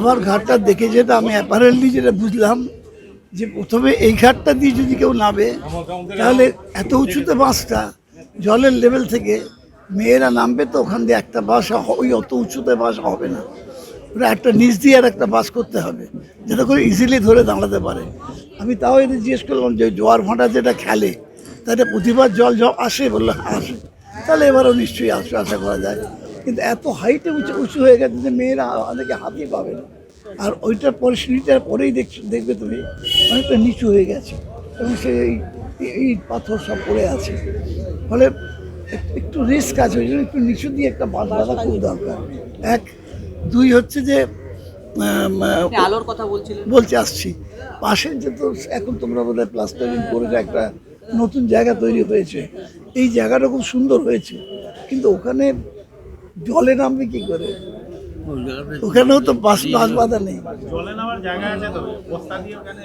আমার ঘাটটা দেখে যেটা আমি অ্যাপারেন্টলি যেটা বুঝলাম, যে প্রথমে এই ঘাটটা দিয়ে যদি কেউ নামে, তাহলে এত উঁচুতে বাঁশটা জলের লেভেল থেকে মেয়েরা নামবে তো ওখান দিয়ে একটা বাস ওই অত উঁচুতে বাস হবে না। ওরা একটা নিচ দিয়ে আর একটা বাস করতে হবে, যাতে করে ইজিলি ধরে দাঁড়াতে পারে। আমি তাও এদের জিজ্ঞেস করলাম যে জোয়ার ভাঁটা যেটা খেলে, তাতে প্রতিবার জল জল আসে বলল, আসে। তাহলে এবারও নিশ্চয়ই আসবে আশা করা যায়। কিন্তু এত হাইটে উঁচু উঁচু হয়ে গেছে যে মেয়েরা অনেকে হাতই পাবে না। আর ওইটার পরে সিঁড়িটার পরেই দেখ দেখবে তুমি অনেকটা নিচু হয়ে গেছে। এবং সেই ইট পাথর সব পড়ে আছে। ফলে একটু রিস্ক আছে ওই জন্য একটু নিচু দিয়ে একটা বাস বাঁধা খুব দরকার। এক। দুই হচ্ছে যে আলোর কথা বলছিলেন। বলতে আসছি। পাশের যে তো এখন তোমরা বোধ হয় প্লাস্টারিং করে একটা নতুন জায়গা তৈরি হয়েছে। এই জায়গাটা খুব সুন্দর হয়েছে। কিন্তু ওখানে জলে নামবে কি করে? ওখানেও তো বাস বাস বাঁধা নেই। জলে নামার জায়গা আছে তো? বস্তা দিয়ে ওখানে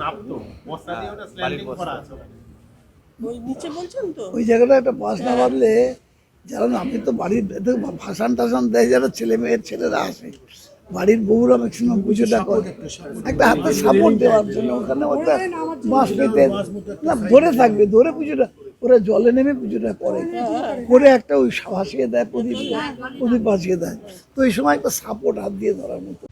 নামতো বস্তা। দিয়ে ওটা স্ল্যান্ডিং করা আছে ওই নিচে বলছেন তো? ওই জায়গাটা একটা বাস না বাঁধলে যারা নামে তো বাড়ির ভাসান টাসান দেয় যারা ছেলে মেয়ের ছেলেরা আসে বাড়ির বউরা ম্যাক্সিমাম পুজোটা করে একটা হাতে সাপোর্ট দেওয়ার জন্য ওখানে ওটা বাস পেতে না ধরে থাকবে ধরে পুজোটা ওরা জলে নেমে পুজোটা করে। করে একটা ওই ভাসিয়ে দেয়, প্রদীপ প্রদীপ ভাসিয়ে দেয়। তো এই সময় একটা সাপোর্ট হাত দিয়ে ধরার মতো।